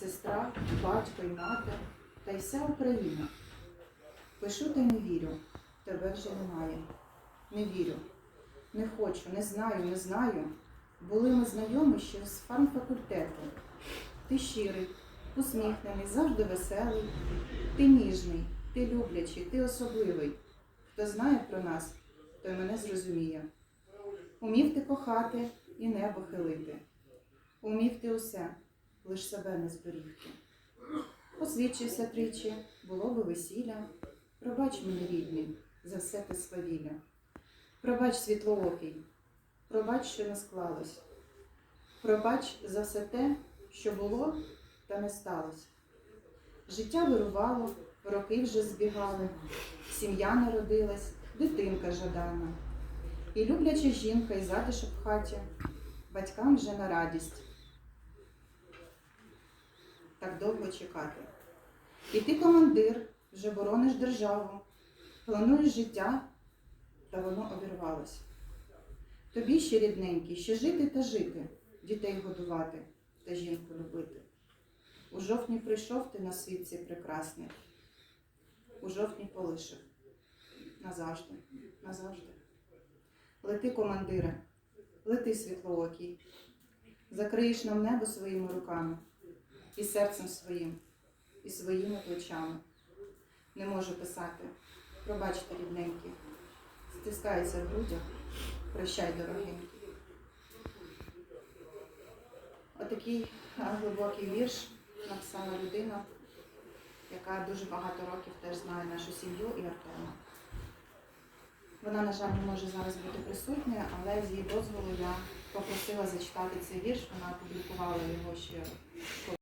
сестра, батько і мати, та й вся Україна. Пишу та не вірю, тебе вже немає. Не вірю, не хочу, не знаю, не знаю. Були ми знайомі ще з фармфакультету. Ти щирий, усміхнений, завжди веселий. Ти ніжний, ти люблячий, ти особливий. Хто знає про нас, той мене зрозуміє. Умів ти кохати і небо хилити. Умів ти усе, лиш себе не зберігти. Освідчився тричі, було би весілля. Пробач мені, рідний, за все те свавілля. Пробач світлоокий, пробач, що не склалось. Пробач за все те, що було та не сталося. Життя вирувало, роки вже збігали, сім'я народилась, дитинка жадана. І любляча жінка, і затишок в хаті, батькам вже на радість. Так довго чекати. І ти, командир, вже борониш державу, плануєш життя, та воно обірвалось. Тобі ще рідненький, ще жити та жити, дітей годувати та жінку любити. У жовтні прийшов ти на світ цей прекрасний, у жовтні полишив. Назавжди, назавжди. Лети, командире, лети світлоокий, закриєш нам небо своїми руками, і серцем своїм, і своїми плечами. Не можу писати, пробачте, рідненькі, стискається в грудях, прощай, дорогенький. Отакий глибокий вірш написала людина, яка дуже багато років теж знає нашу сім'ю і Артема. Вона, на жаль, не може зараз бути присутня, але з її дозволу я попросила зачитати цей вірш. Вона опублікувала його ще